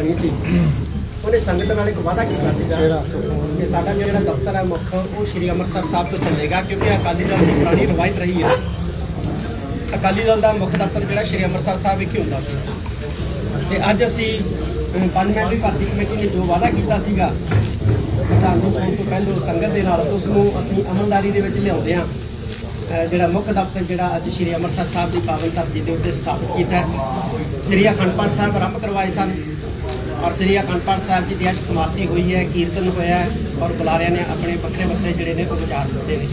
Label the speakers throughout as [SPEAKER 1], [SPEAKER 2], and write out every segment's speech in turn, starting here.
[SPEAKER 1] ਬਣੀ ਸੀ। ਉਹਨੇ ਸੰਗਤ ਨਾਲ ਇੱਕ ਵਾਅਦਾ ਕੀਤਾ ਸੀਗਾ ਕਿ ਸਾਡਾ ਜਿਹੜਾ ਦਫ਼ਤਰ ਹੈ ਮੁੱਖ ਉਹ ਸ਼੍ਰੀ ਅੰਮ੍ਰਿਤਸਰ ਸਾਹਿਬ ਤੋਂ ਚੱਲੇਗਾ ਕਿਉਂਕਿ ਅਕਾਲੀ ਦਲ ਦੀ ਪੁਰਾਣੀ ਰਵਾਇਤ ਰਹੀ ਹੈ। ਅਕਾਲੀ ਦਲ ਦਾ ਮੁੱਖ ਦਫ਼ਤਰ ਜਿਹੜਾ ਸ਼੍ਰੀ ਅੰਮ੍ਰਿਤਸਰ ਸਾਹਿਬ ਵਿਖੇ ਹੁੰਦਾ ਸੀ। ਤੇ ਅੱਜ ਅਸੀਂ ਅਹ, ਪੰਜ ਭਰਤੀ ਕਮੇਟੀ ਨੇ ਜੋ ਵਾਅਦਾ ਕੀਤਾ ਸੀਗਾ ਪ੍ਰਧਾਨ ਤੋਂ ਪਹਿਲਾਂ ਸੰਗਤ ਦੇ ਨਾਲ ਉਸ ਨੂੰ ਅਸੀਂ ਅਮਲਦਾਰੀ ਦੇ ਵਿੱਚ ਲਿਆਉਂਦੇ ਹਾਂ। ਜਿਹੜਾ ਮੁੱਖ ਦਫ਼ਤਰ ਜਿਹੜਾ ਅੱਜ ਸ਼੍ਰੀ ਅੰਮ੍ਰਿਤਸਰ ਸਾਹਿਬ ਦੀ ਪਾਵਨ ਧਰਤੀ ਦੇ ਉੱਤੇ ਸਥਾਪਿਤ ਕੀਤਾ ਹੈ। ਸ੍ਰੀ ਅਖੰਡ ਪਾਠ ਸਾਹਿਬ ਆਰੰਭ ਕਰਵਾਏ ਸਨ। ਔਰ ਸ੍ਰੀ ਅਖੰਡ ਪਾਠ ਸਾਹਿਬ ਜੀ ਦੀ ਅੱਜ ਸਮਾਪਤੀ ਹੋਈ ਹੈ, ਕੀਰਤਨ ਹੋਇਆ ਔਰ ਬੁਲਾਰਿਆਂ ਨੇ ਆਪਣੇ ਵੱਖਰੇ ਵੱਖਰੇ ਜਿਹੜੇ ਨੇ ਉਹ ਵਿਚਾਰ ਦਿੱਤੇ ਨੇ।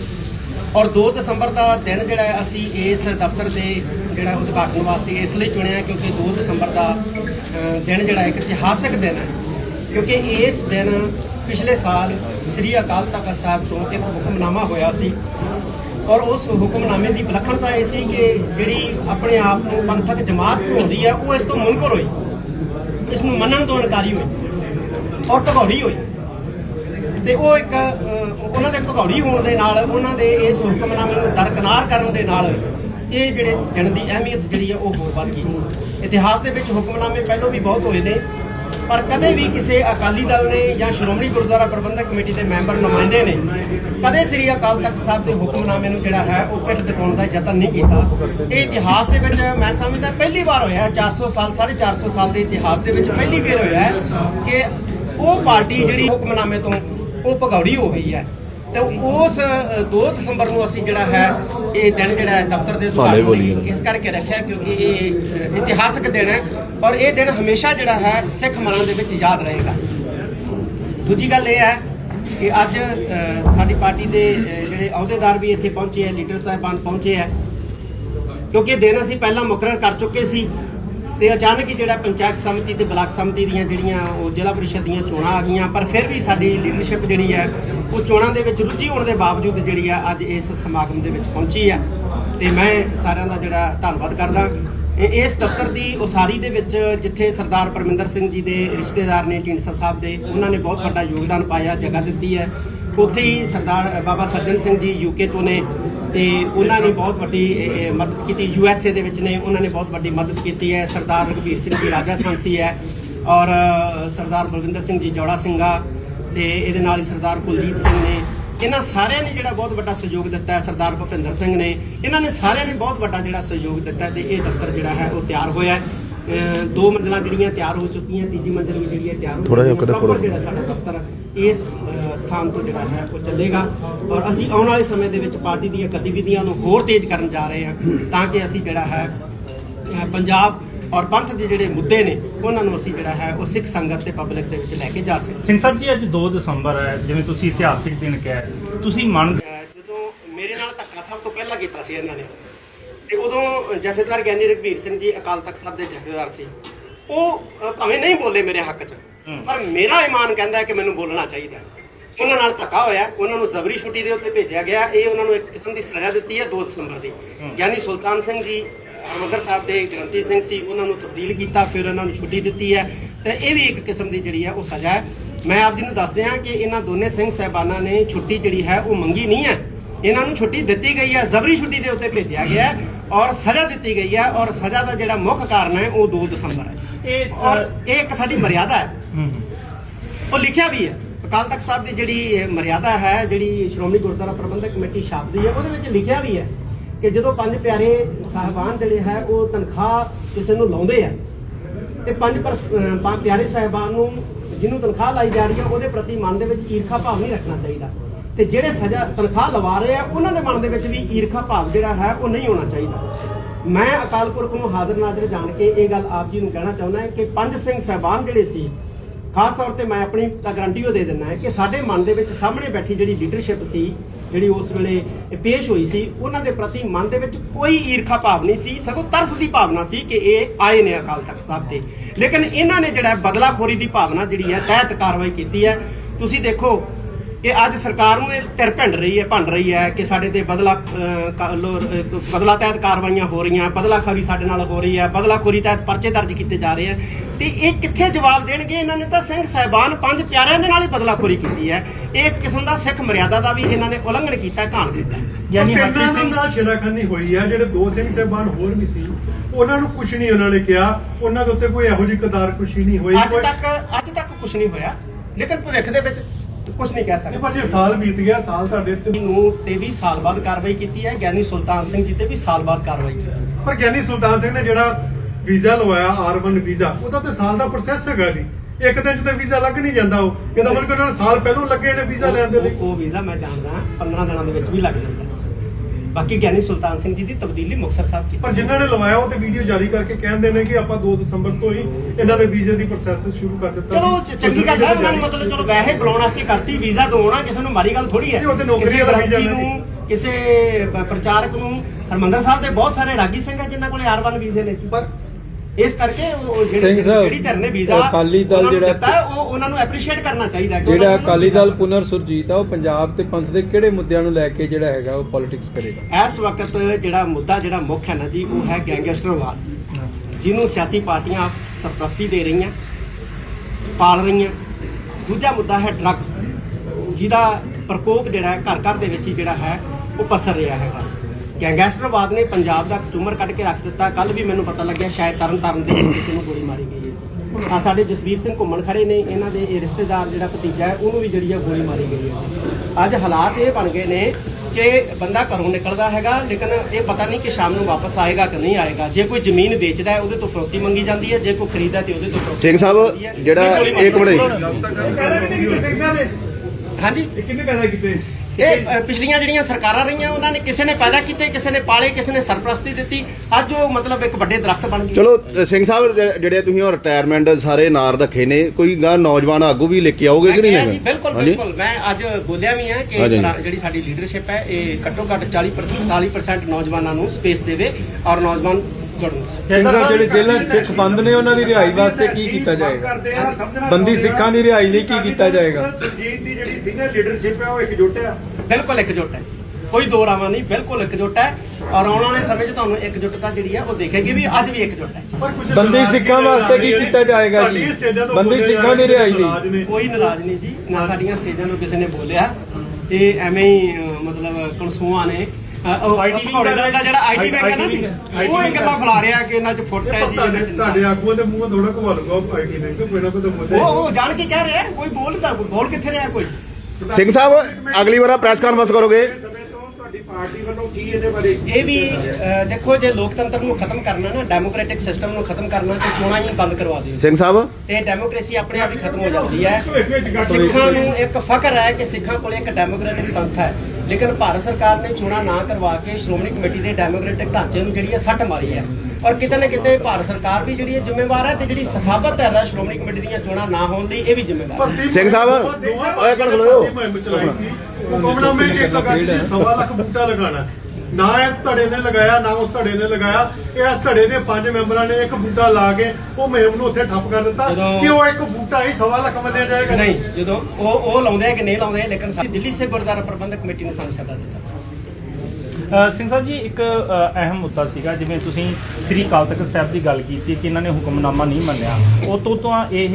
[SPEAKER 1] ਔਰ 2 ਦਸੰਬਰ ਦਾ ਦਿਨ ਜਿਹੜਾ ਹੈ, ਅਸੀਂ ਇਸ ਦਫ਼ਤਰ ਦੇ ਜਿਹੜਾ ਉਦਘਾਟਨ ਵਾਸਤੇ ਇਸ ਲਈ ਚੁਣਿਆ ਕਿਉਂਕਿ 2 ਦਸੰਬਰ ਦਾ ਦਿਨ ਜਿਹੜਾ ਇੱਕ ਇਤਿਹਾਸਕ ਦਿਨ ਹੈ। ਕਿਉਂਕਿ ਇਸ ਦਿਨ ਪਿਛਲੇ ਸਾਲ ਸ੍ਰੀ ਅਕਾਲ ਤਖਤ ਸਾਹਿਬ ਤੋਂ ਇੱਕ ਹੁਕਮਨਾਮਾ ਹੋਇਆ ਸੀ। ਔਰ ਉਸ ਹੁਕਮਨਾਮੇ ਦੀ ਵਿਲੱਖਣਤਾ ਇਹ ਸੀ ਕਿ ਜਿਹੜੀ ਆਪਣੇ ਆਪ ਨੂੰ ਪੰਥਕ ਜਮਾਤ ਕਹਾਉਂਦੀ ਹੈ, ਉਹ ਇਸ ਤੋਂ ਮੁਨਕਰ ਹੋਈ। ਇਸ ਨੂੰ ਮੰਨਣ ਤੋਂ ਇਨਕਾਰੀ ਹੋਈ ਔਰ ਭਗੌੜੀ ਹੋਈ। ਤੇ ਉਹ ਇੱਕ ਉਹਨਾਂ ਦੇ ਭਗੌੜੀ ਹੋਣ ਦੇ ਨਾਲ, ਉਹਨਾਂ ਦੇ ਇਸ ਹੁਕਮਨਾਮੇ ਨੂੰ ਦਰਕਨਾਰ ਕਰਨ ਦੇ ਨਾਲ ਇਹ ਜਿਹੜੇ ਦਿਨ ਦੀ ਅਹਿਮੀਅਤ ਜਿਹੜੀ ਆ ਉਹ ਹੋਰ ਵੱਧ ਗਈ। ਇਤਿਹਾਸ ਦੇ ਵਿੱਚ ਹੁਕਮਨਾਮੇ ਪਹਿਲਾਂ ਵੀ ਬਹੁਤ ਹੋਏ ਨੇ। ਪਰ ਕਦੇ ਵੀ ਕਿਸੇ ਅਕਾਲੀ ਦਲ ਨੇ ਜਾਂ ਸ਼੍ਰੋਮਣੀ ਗੁਰਦੁਆਰਾ ਪ੍ਰਬੰਧਕ ਕਮੇਟੀ ਦੇ ਮੈਂਬਰ ਨੁਮਾਇੰਦੇ ਨੇ ਕਦੇ ਸ੍ਰੀ ਅਕਾਲ ਤਖਤ ਸਾਹਿਬ ਦੇ ਹੁਕਮਨਾਮੇ ਨੂੰ ਜਿਹੜਾ ਹੈ ਉਹ ਪਿੱਠ ਦਿਖਾਉਣ ਦਾ ਯਤਨ ਨਹੀਂ ਕੀਤਾ। ਇਹ ਇਤਿਹਾਸ ਦੇ ਵਿੱਚ ਮੈਂ ਸਮਝਦਾ ਪਹਿਲੀ ਵਾਰ ਹੋਇਆ ਹੈ, 400 ਸਾਲ 450 ਸਾਲ ਦੇ ਇਤਿਹਾਸ ਦੇ ਵਿੱਚ ਪਹਿਲੀ ਵਾਰ ਹੋਇਆ ਹੈ ਕਿ ਉਹ ਪਾਰਟੀ ਜਿਹੜੀ ਹੁਕਮਨਾਮੇ ਤੋਂ ਉਹ ਭਗੌੜੀ ਹੋ ਗਈ ਹੈ। ਤੇ ਉਸ ਅ, 2 ਦਸੰਬਰ ਨੂੰ ਅਸੀਂ ਜਿਹੜਾ ਹੈ ਇਹ ਦਿਨ ਜਿਹੜਾ ਦਫ਼ਤਰ ਦੇ ਲਈ ਇਸ ਕਰਕੇ ਰੱਖਿਆ ਕਿਉਂਕਿ ਇਹ ਇਤਿਹਾਸਕ ਦਿਨ ਹੈ। ਔਰ ਇਹ ਦਿਨ ਹਮੇਸ਼ਾ ਜਿਹੜਾ ਹੈ ਸਿੱਖ ਮਨਾਂ ਦੇ ਵਿੱਚ ਯਾਦ ਰਹੇਗਾ। ਦੂਜੀ ਗੱਲ ਇਹ ਹੈ ਕਿ ਅੱਜ ਸਾਡੀ ਪਾਰਟੀ ਦੇ ਜਿਹੜੇ ਅਹੁਦੇਦਾਰ ਵੀ ਇੱਥੇ ਪਹੁੰਚੇ ਹੈ, ਲੀਡਰ ਸਾਹਿਬਾਨ ਪਹੁੰਚੇ ਹੈ, ਕਿਉਂਕਿ ਇਹ ਦਿਨ ਅਸੀਂ ਪਹਿਲਾਂ ਮੁਕਰਰ ਕਰ ਚੁੱਕੇ ਸੀ ਤੇ ਅਚਾਨਕ ਹੀ ਜਿਹੜਾ ਪੰਚਾਇਤ ਸਮਿਤੀ ਤੇ ਬਲਾਕ ਸਮਿਤੀ ਦੀਆਂ ਜਿਹੜੀਆਂ ਉਹ ਜ਼ਿਲ੍ਹਾ ਪਰਿਸ਼ਦ ਦੀਆਂ ਚੋਣਾਂ ਆ ਗਈਆਂ, ਪਰ ਫਿਰ ਵੀ ਸਾਡੀ ਲੀਡਰਸ਼ਿਪ ਜਿਹੜੀ ਹੈ, ਉਹ ਚੋਣਾਂ ਦੇ ਵਿੱਚ ਰੁਚੀ ਹੋਣ ਦੇ ਬਾਵਜੂਦ ਜਿਹੜੀ ਆ ਅੱਜ ਇਸ ਸਮਾਗਮ ਦੇ ਵਿੱਚ ਪਹੁੰਚੀ ਹੈ। ਤੇ ਮੈਂ ਸਾਰਿਆਂ ਦਾ ਜਿਹੜਾ ਧੰਨਵਾਦ ਕਰਦਾ। ਇਸ ਦਫ਼ਤਰ ਦੀ ਉਸਾਰੀ ਦੇ ਵਿੱਚ ਜਿੱਥੇ ਸਰਦਾਰ ਪਰਮਿੰਦਰ ਸਿੰਘ ਜੀ ਦੇ ਰਿਸ਼ਤੇਦਾਰ ਨੇ, ਢੀਂਡਸਾ ਸਾਹਿਬ ਦੇ, ਉਹਨਾਂ ਨੇ ਬਹੁਤ ਵੱਡਾ ਯੋਗਦਾਨ ਪਾਇਆ, ਜਗ੍ਹਾ ਦਿੱਤੀ ਹੈ। ਉੱਥੇ ਹੀ ਸਰਦਾਰ ਬਾਬਾ ਸੱਜਣ ਸਿੰਘ ਜੀ ਯੂਕੇ ਤੋਂ ਨੇ ਤੇ ਉਹਨਾਂ ਨੇ ਬਹੁਤ ਵੱਡੀ ਮਦਦ ਕੀਤੀ। ਯੂ ਐਸ ਏ ਦੇ ਵਿੱਚ ਨੇ, ਉਹਨਾਂ ਨੇ ਬਹੁਤ ਵੱਡੀ ਮਦਦ ਕੀਤੀ ਹੈ। ਸਰਦਾਰ ਰਘਬੀਰ ਸਿੰਘ ਜੀ ਰਾਜਾ ਸਾਂਸੀ ਹੈ ਔਰ ਸਰਦਾਰ ਬਲਵਿੰਦਰ ਸਿੰਘ ਜੀ ਜੋੜਾ ਸਿੰਘਾ ਤੇ ਇਹਦੇ ਨਾਲ ਹੀ ਸਰਦਾਰ ਕੁਲਜੀਤ ਸਿੰਘ ਨੇ ਇਹਨਾਂ ਸਾਰਿਆਂ ਨੇ ਜਿਹੜਾ ਬਹੁਤ ਵੱਡਾ ਸਹਿਯੋਗ ਦਿੱਤਾ ਹੈ ਸਰਦਾਰ ਭੁਪਿੰਦਰ ਸਿੰਘ ਨੇ। ਇਹਨਾਂ ਨੇ ਸਾਰਿਆਂ ਨੇ ਬਹੁਤ ਵੱਡਾ ਜਿਹੜਾ ਸਹਿਯੋਗ ਦਿੱਤਾ ਤੇ ਇਹ ਦਫ਼ਤਰ ਜਿਹੜਾ ਹੈ ਉਹ ਤਿਆਰ ਹੋਇਆ ਹੈ। ਦੋ ਮੰਜ਼ਲਾਂ ਜਿਹੜੀਆਂ ਤਿਆਰ ਹੋ ਚੁੱਕੀਆਂ ਤੀਜੀ ਮੰਜ਼ਲ ਵੀ ਜਿਹੜੀ ਹੈ ਤਿਆਰ ਹੋ ਚੁੱਕੀ ਹੈ। ਜਿਹੜਾ ਸਾਡਾ ਦਫ਼ਤਰ ਇਸ ਸਥਾਨ ਤੋਂ ਜਿਹੜਾ ਹੈ ਉਹ ਚੱਲੇਗਾ। ਔਰ ਅਸੀਂ ਆਉਣ ਵਾਲੇ ਸਮੇਂ ਦੇ ਵਿੱਚ ਪਾਰਟੀ ਦੀਆਂ ਗਤੀਵਿਧੀਆਂ ਨੂੰ ਹੋਰ ਤੇਜ਼ ਕਰਨ ਜਾ ਰਹੇ ਹਾਂ ਤਾਂ ਕਿ ਅਸੀਂ ਜਿਹੜਾ ਹੈ ਪੰਜਾਬ ਔਰ ਪੰਥ ਦੇ ਜਿਹੜੇ ਮੁੱਦੇ ਨੇ ਉਹਨਾਂ ਨੂੰ ਅਸੀਂ ਜਿਹੜਾ ਹੈ ਉਹ ਸਿੱਖ ਸੰਗਤ ਤੇ ਪਬਲਿਕ ਦੇ ਵਿੱਚ ਲੈ ਕੇ ਜਾ ਸਕੀਏ
[SPEAKER 2] ਸਿੰਘ ਸਾਹਿਬ ਜੀ ਅੱਜ 2 ਦਸੰਬਰ ਹੈ ਜਿਵੇਂ ਤੁਸੀਂ ਇਤਿਹਾਸਿਕ ਦਿਨ ਕਿਹਾ ਤੁਸੀਂ ਮੰਨ
[SPEAKER 1] ਜਦੋਂ ਮੇਰੇ ਨਾਲ ਧੱਕਾ ਸਭ ਤੋਂ ਪਹਿਲਾਂ ਕੀਤਾ ਸੀ ਇਹਨਾਂ ਨੇ ਤੇ ਉਦੋਂ ਜਥੇਦਾਰ ਗਿਆਨੀ ਰਘਬੀਰ ਸਿੰਘ ਜੀ ਅਕਾਲ ਤਖਤ ਸਾਹਿਬ ਦੇ ਜਥੇਦਾਰ ਸੀ। ਉਹ ਭਾਵੇਂ ਨਹੀਂ ਬੋਲੇ ਮੇਰੇ ਹੱਕ 'ਚ ਪਰ ਮੇਰਾ ਇਮਾਨ ਕਹਿੰਦਾ ਹੈ ਕਿ ਮੈਨੂੰ ਬੋਲਣਾ ਚਾਹੀਦਾ। ਉਹਨਾਂ ਨਾਲ ਧੱਕਾ ਹੋਇਆ ਉਹਨਾਂ ਨੂੰ ਜ਼ਬਰੀ ਛੁੱਟੀ ਦੇ ਉੱਤੇ ਭੇਜਿਆ ਗਿਆ। ਇਹ ਉਹਨਾਂ ਨੂੰ ਇੱਕ ਕਿਸਮ ਦੀ ਸਜ਼ਾ ਦਿੱਤੀ ਹੈ 2 ਦਸੰਬਰ ਦੀ। ਗਿਆਨੀ ਸੁਲਤਾਨ ਸਿੰਘ ਜੀ ਹਰਿਮੰਦਰ ਸਾਹਿਬ ਦੇ ਗ੍ਰੰਥੀ ਸਿੰਘ ਸੀ ਉਹਨਾਂ ਨੂੰ ਤਬਦੀਲ ਕੀਤਾ ਫਿਰ ਉਹਨਾਂ ਨੂੰ ਛੁੱਟੀ ਦਿੱਤੀ ਹੈ। ਤੇ ਇਹ ਵੀ ਇੱਕ ਕਿਸਮ ਦੀ ਜਿਹੜੀ ਹੈ ਉਹ ਸਜ਼ਾ ਹੈ। ਮੈਂ ਆਪ ਜੀ ਨੂੰ ਦੱਸਦੇ ਹਾਂ ਕਿ ਇਹਨਾਂ ਦੋਨੇ ਸਿੰਘ ਸਹਿਬਾਨਾਂ ਨੇ ਛੁੱਟੀ ਜਿਹੜੀ ਹੈ ਉਹ ਮੰਗੀ ਨਹੀਂ ਹੈ। ਇਹਨਾਂ ਨੂੰ ਛੁੱਟੀ ਦਿੱਤੀ ਗਈ ਹੈ ਜ਼ਬਰੀ ਛੁੱਟੀ ਦੇ ਉੱਤੇ ਭੇਜਿਆ ਗਿਆ ਹੈ ਔਰ ਸਜ਼ਾ ਦਿੱਤੀ ਗਈ ਹੈ ਔਰ ਸਜ਼ਾ ਦਾ ਜਿਹੜਾ ਮੁੱਖ ਕਾਰਨ ਹੈ ਉਹ 2 ਦਸੰਬਰ ਹੈ
[SPEAKER 2] ਇਹ
[SPEAKER 1] ਔਰ ਇਹ ਇੱਕ ਸਾਡੀ ਮਰਿਆਦਾ ਹੈ। ਉਹ ਲਿਖਿਆ ਵੀ ਹੈ। ਅਕਾਲ ਤਖਤ ਸਾਹਿਬ ਦੀ ਜਿਹੜੀ ਮਰਿਆਦਾ ਹੈ ਜਿਹੜੀ ਸ਼੍ਰੋਮਣੀ ਗੁਰਦੁਆਰਾ ਪ੍ਰਬੰਧਕ ਕਮੇਟੀ ਛਾਪਦੀ ਹੈ ਉਹਦੇ ਵਿੱਚ ਲਿਖਿਆ ਵੀ ਹੈ ਕਿ ਜਦੋਂ ਪੰਜ ਪਿਆਰੇ ਸਾਹਿਬਾਨ ਜਿਹੜੇ ਹੈ, ਉਹ ਤਨਖਾਹ ਕਿਸੇ ਨੂੰ ਲਾਉਂਦੇ ਆ। ਤੇ ਪੰਜ ਪਰ ਪਿਆਰੇ ਸਾਹਿਬਾਨ ਨੂੰ ਜਿਹਨੂੰ ਤਨਖਾਹ ਲਾਈ ਜਾ ਰਹੀ ਹੈ ਉਹਦੇ ਪ੍ਰਤੀ ਮਨ ਦੇ ਵਿੱਚ ਈਰਖਾ ਭਾਵ ਨਹੀਂ ਰੱਖਣਾ ਚਾਹੀਦਾ। ਤੇ ਜਿਹੜੇ ਸਜ਼ਾ, ਤਨਖਾਹ ਲਵਾ ਰਹੇ ਆ, ਉਹਨਾਂ ਦੇ ਮਨ ਦੇ ਵਿੱਚ ਵੀ ਈਰਖਾ ਭਾਵ ਜਿਹੜਾ ਹੈ, ਉਹ ਨਹੀਂ ਹੋਣਾ ਚਾਹੀਦਾ। ਮੈਂ ਅਕਾਲ ਪੁਰਖ ਨੂੰ ਹਾਜ਼ਰ ਨਾਜ਼ਰ ਜਾਣ ਕੇ ਇਹ ਗੱਲ ਆਪ ਜੀ ਨੂੰ ਕਹਿਣਾ ਚਾਹੁੰਦਾ ਹਾਂ ਕਿ ਪੰਜ ਸਿੰਘ ਸਾਹਿਬਾਨ ਜਿਹੜੇ ਸੀ, ਖਾਸ ਤੌਰ ਤੇ ਮੈਂ ਆਪਣੀ ਤਾਂ ਗਰੰਟੀ ਉਹ ਦੇ ਦਿੰਦਾ ਹੈ ਕਿ ਸਾਡੇ ਮਨ ਦੇ ਵਿੱਚ ਸਾਹਮਣੇ ਬੈਠੀ ਜਿਹੜੀ ਲੀਡਰਸ਼ਿਪ ਸੀ ਜਿਹੜੀ ਉਸ ਵੇਲੇ ਪੇਸ਼ ਹੋਈ ਸੀ, ਉਹਨਾਂ ਦੇ ਪ੍ਰਤੀ ਮਨ ਦੇ ਵਿੱਚ ਕੋਈ ਈਰਖਾ ਭਾਵ ਨਹੀਂ ਸੀ, ਸਗੋਂ ਤਰਸ ਦੀ ਭਾਵਨਾ ਸੀ ਕਿ ਇਹ ਆਏ ਨੇ ਅਕਾਲ ਤਖਤ ਸਾਹਿਬ ਤੇ। ਲੇਕਿਨ ਇਹਨਾਂ ਨੇ ਜਿਹੜਾ ਬਦਲਾਖੋਰੀ ਦੀ ਭਾਵਨਾ ਜਿਹੜੀ ਹੈ, ਤਹਿਤ ਕਾਰਵਾਈ ਕੀਤੀ ਹੈ। ਤੁਸੀਂ ਦੇਖੋ ਕਿ ਅੱਜ ਸਰਕਾਰ ਨੂੰ ਇਹ ਧਿਰ ਭੰਡ ਰਹੀ ਹੈ ਭੰਡ ਰਹੀ ਹੈ ਕਿ ਸਾਡੇ ਤੇ ਬਦਲਾ ਬਦਲਾ ਤਹਿਤ ਕਾਰਵਾਈਆਂ ਹੋ ਰਹੀਆਂ ਬਦਲਾਖੋਰੀ ਸਾਡੇ ਨਾਲ ਹੋ ਰਹੀ ਹੈ ਬਦਲਾਖੋਰੀ ਤਹਿਤ ਪਰਚੇ ਦਰਜ ਕੀਤੇ ਜਾ ਰਹੇ ਆ ਤੇ ਇਹ ਕਿੱਥੇ ਜਵਾਬ ਦੇਣਗੇ? ਇਹਨਾਂ ਨੇ ਤਾਂ ਸਿੰਘ ਸਾਹਿਬਾਨ ਪੰਜ ਪਿਆਰਿਆਂ ਦੇ ਨਾਲ ਹੀ ਬਦਲਾਖੋਰੀ ਕੀਤੀ ਹੈ। ਇਹ ਇੱਕ ਕਿਸਮ ਦਾ ਸਿੱਖ ਮਰਿਆਦਾ ਦਾ ਵੀ ਇਹਨਾਂ ਨੇ ਉਲੰਘਣ ਕੀਤਾ ਘਾਣ ਦਿੱਤਾ।
[SPEAKER 2] ਯਾਨੀ ਹਰਪ੍ਰੀਤ
[SPEAKER 3] ਦੇ
[SPEAKER 2] ਸਿੰਘ
[SPEAKER 3] ਨਾਲ ਛੇੜਾਖਾਨੀ ਹੋਈ ਆ ਜਿਹੜੇ ਦੋ ਸਿੰਘ ਸਾਹਿਬਾਨ ਹੋਰ ਵੀ ਸੀ ਉਹਨਾਂ ਨੂੰ ਕੁਝ ਨਹੀਂ ਉਹਨਾਂ ਨੇ ਕਿਹਾ। ਉਹਨਾਂ ਦੇ ਉੱਤੇ ਕੋਈ ਇਹੋ ਜਿਹੀ ਕਦਾਰ ਕੁਸ਼ੀ ਨਹੀਂ ਹੋਈ
[SPEAKER 1] ਅੱਜ ਤੱਕ ਅੱਜ ਤੱਕ ਕੁਝ ਨਹੀਂ ਹੋਇਆ। ਲੇਕਿਨ ਭਵਿੱਖ ਦੇ ਵਿੱਚ ਕੁਝ ਨਹੀਂ ਕਹਿ ਸਕਦੇ।
[SPEAKER 3] ਪਰ ਜੇ ਸਾਲ ਬੀਤ ਗਿਆ ਸਾਲ ਤੁਹਾਡੇ ਤੇ
[SPEAKER 1] ਨੂੰ ਤੇ ਵੀ ਸਾਲ ਬਾਅਦ ਕਾਰਵਾਈ ਕੀਤੀ ਹੈ ਗਿਆਨੀ ਸੁਲਤਾਨ ਸਿੰਘ ਜੀ ਤੇ ਵੀ ਸਾਲ ਬਾਅਦ ਕਾਰਵਾਈ ਕੀਤੀ ਹੈ।
[SPEAKER 3] ਪਰ ਗਿਆਨੀ ਸੁਲਤਾਨ ਸਿੰਘ ਨੇ ਜਿਹੜਾ ਵੀਜ਼ਾ ਲਵਾਇਆ ਆਰ1 ਵੀਜ਼ਾ ਉਹਦਾ ਤੇ ਸਾਲ ਦਾ ਪ੍ਰੋਸੈਸ ਹੈਗਾ ਜੀ। ਇੱਕ ਦਿਨ ਚ ਤਾਂ ਵੀਜ਼ਾ ਲੱਗ ਨਹੀਂ ਜਾਂਦਾ ਉਹ। ਇਹਦਾ ਮਤਲਬ ਕਿ ਉਹਨਾਂ ਨੂੰ ਸਾਲ ਪਹਿਲਾਂ ਲੱਗੇ ਨੇ ਵੀਜ਼ਾ ਲੈਣ ਦੇ ਲਈ।
[SPEAKER 1] ਉਹ ਵੀਜ਼ਾ ਮੈਂ ਜਾਣਦਾ 15 ਦਿਨਾਂ ਦੇ ਵਿੱਚ ਵੀ ਲੱਗ ਜਾਂਦਾ। ਬਾਕੀ ਗਿਆਨੀ ਸੁਲਤਾਨ ਸਿੰਘ ਜੀ ਦੀ ਤਬਦੀਲੀ ਮੁਕਤਸਰ ਸਾਹਿਬ ਕੀਤੀ।
[SPEAKER 3] ਪਰ ਜਿਨ੍ਹਾਂ ਨੇ ਲਵਾਇਆ ਉਹ ਤੇ ਵੀਡੀਓ ਜਾਰੀ ਕਰਕੇ ਕਹਿੰਦੇ ਨੇ ਕਿ ਆਪਾਂ 2 ਦਸੰਬਰ ਤੋਂ ਹੀ ਇਹਨਾਂ ਦੇ ਵੀਜ਼ੇ ਦੀ ਪ੍ਰੋਸੈਸ ਸ਼ੁਰੂ ਕਰ ਦਿੱਤਾ
[SPEAKER 1] ਚਲੋ ਚੰਗੀ ਗੱਲ ਹੈ ਉਹਨਾਂ ਨੇ ਮਤਲਬ ਚਲੋ ਵੈਸੇ ਬੁਲਾਉਣ ਵਾਸਤੇ ਕਰਤੀ ਵੀਜ਼ਾ ਦਵਾਉਣਾ ਕਿਸੇ ਨੂੰ ਮਾੜੀ ਗੱਲ ਥੋੜੀ ਹੈ। ਕਿਸੇ
[SPEAKER 3] ਦਾ ਵੀਜ਼ਾ
[SPEAKER 1] ਵਿਅਕਤੀ
[SPEAKER 3] ਨਹੀਂ।
[SPEAKER 1] ਨੂੰ ਕਿਸੇ ਪ੍ਰਚਾਰਕ ਨੂੰ ਹਰਮੰਦਰ ਸਾਹਿਬ ਦੇ ਬਹੁਤ ਸਾਰੇ ਰਾਗੀ ਸਿੰਘ ਹੈ ਜਿਨ੍ਹਾਂ ਕੋਲੇ ਆਰ1 ਵੀਜ਼ੇ ਨੇ
[SPEAKER 3] ਪਰ
[SPEAKER 1] ਇਸ ਕਰਕੇ ਉਹ ਜਿਹੜੀ
[SPEAKER 4] ਸਿੰਘ ਸਾਹਿਬ,
[SPEAKER 1] ਜਿਹੜੀ ਧਿਰ ਨੇ ਵੀਜ਼ਾ
[SPEAKER 4] ਅਕਾਲੀ ਦਲ
[SPEAKER 1] ਉਹਨਾਂ ਨੂੰ
[SPEAKER 4] ਜਿਹੜਾ-
[SPEAKER 1] ਦਿੱਤਾ ਹੈ, ਉਹ ਉਹਨਾਂ ਨੂੰ ਐਪਰੀਸ਼ੀਏਟ ਕਰਨਾ ਚਾਹੀਦਾ ਕਿ
[SPEAKER 4] ਜਿਹੜਾ
[SPEAKER 1] ਉਹਨਾਂ ਨੂੰ
[SPEAKER 4] ਅਕਾਲੀ ਦਲ ਪੁਨਰ ਸੁਰਜੀਤ ਆ ਉਹ ਪੰਜਾਬ ਤੇ ਪੰਥ ਦੇ ਕਿਹੜੇ ਮੁੱਦਿਆਂ ਨੂੰ ਲੈ ਕੇ ਜਿਹੜਾ ਹੈਗਾ ਉਹ ਪੋਲਿਟਿਕਸ ਕਰੇਗਾ?
[SPEAKER 1] ਇਸ ਵਕਤ ਜਿਹੜਾ ਮੁੱਦਾ ਜਿਹੜਾ ਮੁੱਖ ਹੈ ਨਾ ਜੀ ਉਹ ਹੈ ਗੈਂਗਸਟਰਵਾਦ। ਜਿਹਨੂੰ ਸਿਆਸੀ ਪਾਰਟੀਆਂ ਸਰਪ੍ਰਸਤੀ ਦੇ ਰਹੀਆਂ ਪਾਲ ਰਹੀਆਂ। ਦੂਜਾ ਮੁੱਦਾ ਹੈ ਡਰੱਗ। ਜਿਹਦਾ ਪ੍ਰਕੋਪ ਜਿਹੜਾ ਹੈ ਘਰ ਘਰ ਦੇ ਵਿੱਚ ਹੀ ਜਿਹੜਾ ਹੈ ਉਹ ਪਸਰ ਰਿਹਾ ਹੈਗਾ। ਗੈਂਗਸਟਰਵਾਦ ਨੇ ਪੰਜਾਬ ਦਾ ਝੂਮਰ ਕੱਢ ਕੇ ਰੱਖ ਦਿੱਤਾ। ਕੱਲ ਵੀ ਮੈਨੂੰ ਪਤਾ ਲੱਗਿਆ ਸ਼ਾਇਦ ਤਰਨ ਤਾਰਨ ਦੇ ਵਿੱਚ ਕਿਸੇ ਨੂੰ ਗੋਲੀ ਮਾਰੀ ਗਈ ਹੈ ਆ ਸਾਡੇ ਜਸਵੀਰ ਸਿੰਘ ਘੁੰਮਣ ਖੜੇ ਨੇ ਇਹਨਾਂ ਦੇ ਇਹ ਰਿਸ਼ਤੇਦਾਰ ਜਿਹੜਾ ਭਤੀਜਾ ਹੈ ਉਹਨੂੰ ਵੀ ਜਿਹੜੀ ਆ ਗੋਲੀ ਮਾਰੀ ਗਈ ਹੈ ਅੱਜ ਹਾਲਾਤ ਇਹ ਬਣ ਗਏ ਨੇ ਕਿ ਬੰਦਾ ਘਰੋਂ ਨਿਕਲਦਾ ਹੈਗਾ ਲੇਕਿਨ ਇਹ ਪਤਾ ਨਹੀਂ ਕਿ ਸ਼ਾਮ ਨੂੰ ਵਾਪਸ ਆਏਗਾ ਕਿ ਨਹੀਂ ਆਏਗਾ। ਜੇ ਕੋਈ ਜ਼ਮੀਨ ਵੇਚਦਾ ਹੈ ਉਹਦੇ ਤੋਂ ਫਰੋਤੀ ਮੰਗੀ ਜਾਂਦੀ ਹੈ ਜੇ ਕੋਈ ਖਰੀਦਦਾ ਤੇ ਉਹਦੇ ਤੋਂ
[SPEAKER 5] ਸਿੰਘ ਸਾਹਿਬ। ਜਿਹੜਾ ਇੱਕ ਮਿੰਟ
[SPEAKER 1] ਹਾਂਜੀ?
[SPEAKER 3] ਇਹ ਕਿੰਨੇ ਪੈਦਾ ਕੀਤੇ?
[SPEAKER 1] ਇਹ ਅ, ਪਿਛਲੀਆਂ ਜਿਹੜੀਆਂ ਸਰਕਾਰਾਂ ਰਹੀਆਂ ਉਹਨਾਂ ਨੇ ਕਿਸੇ ਨੇ ਪੈਦਾ ਕੀਤੇ ਕਿਸੇ ਨੇ ਪਾਲੇ ਕਿਸੇ ਨੇ ਸਰਪ੍ਰਸਤੀ ਦਿੱਤੀ ਅੱਜ ਉਹ ਮਤਲਬ ਇੱਕ ਵੱਡੇ ਦਰਖਤ ਬਣ ਗਏ
[SPEAKER 5] ਚਲੋ ਅ, ਸਿੰਘ ਸਾਹਿਬ ਜਿਹੜੇ ਤੁਸੀਂ ਹੁਣ ਰਿਟਾਇਰਮੈਂਟ ਸਾਰੇ ਨਾਲ ਰੱਖੇ ਨੇ ਕੋਈ ਗਾਂ ਨੌਜਵਾਨ ਆਗੂ ਵੀ ਲੈ ਕੇ ਆਓਗੇ
[SPEAKER 1] ਮੈਂ
[SPEAKER 5] ਕਿ ਨਹੀਂ
[SPEAKER 1] ਕਿਹਾ ਜੀ? ਬਿਲਕੁਲ
[SPEAKER 5] ਹਾਂਜੀ?
[SPEAKER 1] ਬਿਲਕੁਲ ਮੈਂ ਅੱਜ ਬੋਲਿਆ ਵੀ ਹਾਂ ਕਿ
[SPEAKER 5] ਹਾਂਜੀ।
[SPEAKER 1] ਜਿਹੜੀ ਸਾਡੀ ਲੀਡਰਸ਼ਿਪ ਹੈ ਇਹ ਘੱਟੋ ਘੱਟ 40% 40% ਨੌਜਵਾਨਾਂ ਨੂੰ ਸਪੇਸ ਦੇਵੇ ਔਰ ਨੌਜਵਾਨ
[SPEAKER 4] ਸਿੰਘ ਸਾਹਿਬ ਜਿਹੜੇ ਜੇਲ੍ਹਾਂ 'ਚ ਸਿੱਖ ਬੰਦ ਨੇ ਉਹਨਾਂ ਦੀ ਰਿਹਾਈ ਵਾਸਤੇ ਕੀ ਕੀਤਾ ਜਾਏਗਾ? ਬੰਦੀ ਸਿੱਖਾਂ ਦੀ ਰਿਹਾਈ ਲਈ ਕੀ ਕੀਤਾ ਜਾਏਗਾ?
[SPEAKER 3] ਸੁਰਜੀਤ ਦੀ ਜਿਹੜੀ ਸੀਨੀਅਰ ਲੀਡਰਸ਼ਿਪ ਹੈ ਉਹ ਇਕਜੁੱਟ ਆ
[SPEAKER 1] ਬਿਲਕੁਲ ਇਕਜੁੱਟ ਹੈ। ਕੋਈ ਦੋ ਰਾਵਾਂ ਨਹੀਂ ਬਿਲਕੁਲ ਇਕਜੁੱਟ ਹੈ। ਔਰ ਆਉਣ ਵਾਲੇ ਸਮੇਂ 'ਚ ਤੁਹਾਨੂੰ ਇਕਜੁੱਟਤਾ ਜਿਹੜੀ ਹੈ ਉਹ ਦੇਖੇਗੀ ਵੀ ਅੱਜ ਵੀ ਇਕਜੁੱਟ ਹੈ।
[SPEAKER 4] ਬੰਦੀ ਸਿੱਖਾਂ ਵਾਸਤੇ ਕੀ ਕੀਤਾ ਜਾਏਗਾ ਜੀ? ਬੰਦੀ ਸਿੱਖਾਂ ਦੀ ਰਿਹਾਈ ਲਈ।
[SPEAKER 1] ਕੋਈ ਨਾਰਾਜ਼ ਨਹੀਂ। ਜੀ ਨਾ ਸਾਡੀਆਂ ਸਟੇਜਾਂ ਤੋਂ ਕਿਸੇ ਨੇ ਬੋਲਿਆ। ਇਹ ਐਵੇਂ ਹੀ ਮਤਲਬ ਕਨਸੂਆਂ ਨੇ ਅਹ, ਉਹ
[SPEAKER 2] ITV
[SPEAKER 1] ਭਗੌੜੇ ਦਲ ਦਾ ਜਿਹੜਾ ਆਈਟੀ ਬੈਂਕ ਹੈ ਨਾ ਜੀ
[SPEAKER 2] ITV
[SPEAKER 1] ਉਹ ਇਹ ਗੱਲਾਂ ਫਲਾ ਰਿਹਾ ਕਿ ਇਹਨਾਂ 'ਚ ਫੁੱਟ ਹੈ ਜੀ
[SPEAKER 3] ਤੁਹਾਡੇ
[SPEAKER 1] ਇਹਨਾਂ 'ਚ।
[SPEAKER 3] ਤੁਹਾਡੇ ਆਗੂਆਂ ਦੇ ਮੂੰਹ ਥੋੜਾ ਘੁਮਾ ਲੂਗਾ ਆਈਟੀ ਨੇ ਕੋਈ ਨਾ ਕੋਈ ਤਾਂ ਮੁੱਦੇ
[SPEAKER 1] ਉਹ ਉਹ ਜਾਣ ਕੇ ਕਹਿ ਰਿਹਾ ਕੋਈ ਬੋਲ ਤਾਂ ਬੋਲ ਕਿੱਥੇ ਰਿਹਾ ਕੋਈ?
[SPEAKER 5] ਸਿੰਘ ਸਾਹਿਬ ਅਗਲੀ ਵਾਰ ਪ੍ਰੈਸ ਕਾਨਫਰੰਸ ਕਰੋਗੇ?
[SPEAKER 3] ਸਮੇਂ ਤੋਂ ਤੁਹਾਡੀ ਪਾਰਟੀ ਵੱਲੋਂ ਕੀ ਇਹਦੇ ਬਾਰੇ?
[SPEAKER 1] ਇਹ ਵੀ ਅਹ, ਦੇਖੋ ਜੇ ਲੋਕਤੰਤਰ ਨੂੰ ਖਤਮ ਕਰਨਾ ਨਾ ਡੈਮੋਕ੍ਰੈਟਿਕ ਸਿਸਟਮ ਨੂੰ ਖਤਮ ਕਰਨਾ ਤੇ ਚੋਣਾਂ ਹੀ ਬੰਦ ਕਰਵਾ ਦਿਓ।
[SPEAKER 5] ਸਿੰਘ ਸਾਹਿਬ?
[SPEAKER 1] ਇਹ ਡੈਮੋਕ੍ਰੇਸੀ ਆਪਣੇ ਆਪ ਹੀ ਖਤਮ ਹੋ ਜਾਂਦੀ ਹੈ। ਸਿੱਖਾਂ ਨੂੰ ਇੱਕ ਫਖਰ ਹੈ ਕਿ ਸਿੱਖਾਂ ਕੋਲ ਇੱਕ ਡੈਮੋਕ੍ਰੈਟਿਕ ਸੰਸਥਾ ਹੈ। ਲੇਕਿਨ ਭਾਰਤ ਸਰਕਾਰ ਨੇ ਚੋਣਾਂ ਨਾ ਕਰਵਾ ਕੇ ਸ਼੍ਰੋਮਣੀ ਕਮੇਟੀ ਦੇ ਡੈਮੋਕ੍ਰੈਟਿਕ ਢਾਂਚੇ ਨੂੰ ਜਿਹੜੀ ਹੈ ਸੱਟ ਮਾਰੀ ਹੈ। ਔਰ ਕਿਤੇ ਨਾ ਕਿਤੇ ਭਾਰਤ ਸਰਕਾਰ ਵੀ ਜਿਹੜੀ ਹੈ ਜ਼ਿੰਮੇਵਾਰ ਹੈ ਤੇ ਜਿਹੜੀ ਸਥਾਪਤ ਹੈ ਸ਼੍ਰੋਮਣੀ ਕਮੇਟੀ ਦੀਆਂ ਚੋਣਾਂ ਨਾ ਹੋਣ ਲਈ ਇਹ ਵੀ ਜ਼ਿੰਮੇਵਾਰ ਹੈ।
[SPEAKER 5] ਸਿੰਘ ਸਾਹਿਬ, ਓਏ ਮਿੰਟ ਖਲੋਇਓ।
[SPEAKER 3] ਉਹ ਕਮਣਾ ਮੈਂ ਇੱਕ ਲਗਾ ਸੀ ਸਵਾ ਲੱਖ ਬੂਟਾ ਲਗਾਣਾ ਨਾ ਇਸ ਧੜੇ ਨੇ ਲਗਾਇਆ ਨਾ ਉਸ ਧੜੇ ਨੇ ਲਗਾਇਆ। ਇਹ ਇਸ ਧੜੇ ਦੇ ਪੰਜ ਮੈਂਬਰਾਂ ਨੇ ਇੱਕ ਬੂਟਾ ਲਾ ਕੇ ਉਹ ਮੁਹਿੰਮ ਨੂੰ ਉੱਥੇ ਠੱਪ ਕਰ ਦਿੱਤਾ ਕਿ ਉਹ ਇੱਕ ਬੂਟਾ ਹੀ ਸਵਾ ਲੱਖ ਮੰਨਿਆ ਜਾਏਗਾ।
[SPEAKER 1] ਨਹੀਂ ਜਦੋਂ ਉਹ ਉਹ ਲਾਉਂਦੇ ਆ ਕਿ ਨਹੀਂ ਲਾਉਂਦੇ ਲੇਕਿਨ ਦਿੱਲੀ ਸੇ ਗੁਰਦੁਆਰਾ ਪ੍ਰਬੰਧਕ ਕਮੇਟੀ ਨੇ ਸਾਨੂੰ ਸੱਦਾ ਦਿੱਤਾ ਸੀ।
[SPEAKER 2] ਸਿੰਘ ਸਾਹਿਬ ਜੀ, ਇੱਕ ਅਹਿਮ ਮੁੱਦਾ ਸੀਗਾ, ਜਿਵੇਂ ਤੁਸੀਂ ਸ੍ਰੀ ਅਕਾਲ ਤਖਤ ਸਾਹਿਬ ਦੀ ਗੱਲ ਕੀਤੀ ਕਿ ਇਹਨਾਂ ਨੇ ਹੁਕਮਨਾਮਾ ਨਹੀਂ ਮੰਨਿਆ। ਉਹ ਤੋਂ ਤਾਂ ਇਹ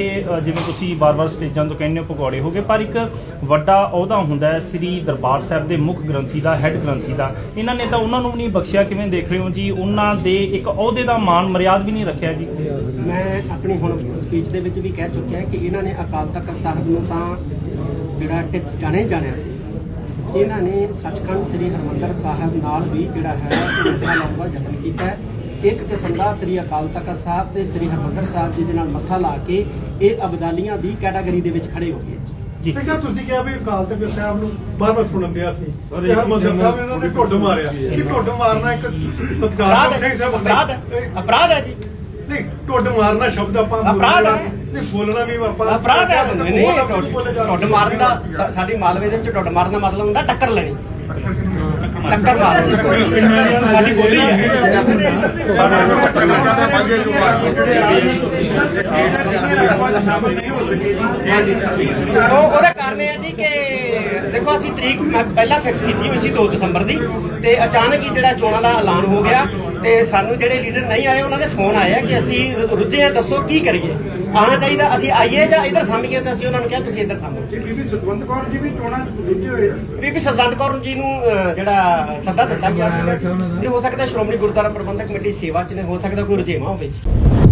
[SPEAKER 2] ਜਿਵੇਂ ਤੁਸੀਂ ਬਾਰ-ਬਾਰ ਸਟੇਜਾਂ ਤੋਂ ਕਹਿੰਦੇ ਹੋ ਪਕੌੜੇ ਹੋ ਗਏ, ਪਰ ਇੱਕ ਵੱਡਾ ਅਹੁਦਾ ਹੁੰਦਾ ਹੈ ਸ੍ਰੀ ਦਰਬਾਰ ਸਾਹਿਬ ਦੇ ਮੁੱਖ ਗ੍ਰੰਥੀ ਦਾ, ਹੈੱਡ ਗ੍ਰੰਥੀ ਦਾ। ਇਹਨਾਂ ਨੇ ਤਾਂ ਉਹਨਾਂ ਨੂੰ ਨਹੀਂ ਬਖਸ਼ਿਆ, ਕਿਵੇਂ ਦੇਖ ਰਹੇ ਹੋ ਜੀ? ਉਹਨਾਂ ਦੇ ਇੱਕ ਅਹੁਦੇ ਦਾ ਮਾਣ, ਮਰਿਆਦ ਵੀ ਨਹੀਂ ਰੱਖਿਆ ਜੀ।
[SPEAKER 1] ਮੈਂ ਆਪਣੀ ਹੁਣ ਸਪੀਚ ਦੇ ਵਿੱਚ ਵੀ ਕਹਿ ਚੁੱਕਿਆ ਕਿ ਇਹਨਾਂ ਨੇ ਅਕਾਲ ਤਖਤ ਸਾਹਿਬ ਨੂੰ ਤਾਂ ਜਿਹੜਾ ਟਿਚ ਜਾਣੇ ਜਾਣਿਆ ਸੀ। ਇਹਨਾਂ ਨੇ ਸੱਚਖੰਡ ਸ੍ਰੀ ਹਰਮੰਦਰ ਸਾਹਿਬ ਨਾਲ ਵੀ ਜਿਹੜਾ ਹੈ ਉਹ ਮੱਥਾ ਲਾਉਣ ਦਾ ਯਤਨ ਕੀਤਾ ਹੈ। ਇੱਕ ਕਿਸਮ ਦਾ ਸ੍ਰੀ ਅਕਾਲ ਤਖਤ ਸਾਹਿਬ ਤੇ ਸ੍ਰੀ ਹਰਮੰਦਰ ਸਾਹਿਬ ਜੀ ਦੇ ਨਾਲ ਮੱਥਾ ਲਾ ਕੇ ਇਹ ਅਬਦਾਲੀਆਂ ਦੀ ਕੈਟਾਗਰੀ ਦੇ ਵਿੱਚ ਖੜੇ ਹੋ ਗਏ
[SPEAKER 2] ਜੀ।
[SPEAKER 3] ਸਾਹਿਬ ਤੁਸੀਂ ਕਿਹਾ ਵੀ ਅਕਾਲ ਤਖਤ ਸਾਹਿਬ ਨੂੰ ਬਾਰ-ਬਾਰ ਸੁਣਨ ਦਿਆ ਸੀ। ਤੇ ਹਰਮੰਦਰ ਸਾਹਿਬ ਨੇ ਉਹਨਾਂ ਨੇ ਢੁੱਡ ਮਾਰਿਆ। ਕਿ ਢੁੱਡ ਮਾਰਨਾ ਇੱਕ
[SPEAKER 1] ਹੈ
[SPEAKER 3] ਸਿੰਘ ਸਾਹਿਬ
[SPEAKER 1] ਅਪਰਾਧ ਹੈ। ਅਪਰਾਧ ਹੈ ਜੀ।
[SPEAKER 3] ਨਹੀਂ ਢੁੱਡ ਮਾਰਨਾ ਸ਼ਬਦ ਆਪਾਂ
[SPEAKER 1] ਅਪਰਾਧ ਹੈ।
[SPEAKER 3] ਨਹੀਂ ਬੋਲਣਾ ਵੀ ਆਪਾਂ
[SPEAKER 1] ਅਪਰਾਧ ਹੈ
[SPEAKER 3] ਨਹੀਂ
[SPEAKER 1] ਨਹੀਂ
[SPEAKER 3] ਬੋਲੇ ਜਾ
[SPEAKER 1] ਟੁੱਡ ਮਾਰਨ ਦਾ ਸਾ- ਸਾਡੀ ਮਾਲਵੇ ਦੇ ਵਿੱਚ ਟੁੱਡ ਮਾਰਨ ਦਾ ਮਤਲਬ ਹੁੰਦਾ ਟੱਕਰ ਲੈਣੀ ਟੱਕਰ ਮਾਰ ਸਾਡੀ ਬੋਲੀ ਹੈ ਉਹ ਉਹਦਾ ਕਾਰਨ ਇਹ ਹੈ ਜੀ ਕਿ ਦੇਖੋ ਅਸੀਂ ਤਰੀਕ ਪਹਿਲਾਂ ਫਿਕਸ ਕੀਤੀ ਹੋਈ ਸੀ 2 ਦਸੰਬਰ ਦੀ ਤੇ ਅਚਾਨਕ ਹੀ ਜਿਹੜਾ ਚੋਣਾਂ ਦਾ ਐਲਾਨ ਹੋ ਗਿਆ ਤੇ ਸਾਨੂੰ ਜਿਹੜੇ ਲੀਡਰ ਨਹੀਂ ਆਏ ਉਹਨਾਂ ਦੇ ਫੋਨ ਆਏ ਆ ਕਿ ਅਸੀਂ ਰੁੱਝੇ ਆ ਦੱਸੋ ਕੀ ਕਰੀਏ? ਆਉਣਾ ਚਾਹੀਦਾ ਅਸੀਂ ਆਈਏ ਜਾਂ ਇੱਧਰ ਸਾਂਭੀਏ? ਤਾਂ ਅਸੀਂ ਉਹਨਾਂ ਨੂੰ ਕਿਹਾ ਤੁਸੀਂ ਇੱਧਰ ਸਾਂਭੋ।
[SPEAKER 6] ਬੀਬੀ ਸਤਵੰਤ ਕੌਰ ਜੀ ਵੀ ਚੋਣਾਂ ਰੁੱਝੇ ਹੋਏ ਆ।
[SPEAKER 1] ਬੀਬੀ ਸਰਬੰਦ ਕੌਰ ਜੀ ਨੂੰ ਜਿਹੜਾ ਸੱਦਾ ਦਿੱਤਾ ਗਿਆ ਸੀ ਇਹ ਹੋ ਸਕਦਾ ਸ਼੍ਰੋਮਣੀ ਗੁਰਦੁਆਰਾ ਪ੍ਰਬੰਧਕ ਕਮੇਟੀ ਸੇਵਾ ਚ ਨੇ ਹੋ ਸਕਦਾ ਕੋਈ ਰੁਝੇਵਾਂ ਹੋਵੇ ਜੀ।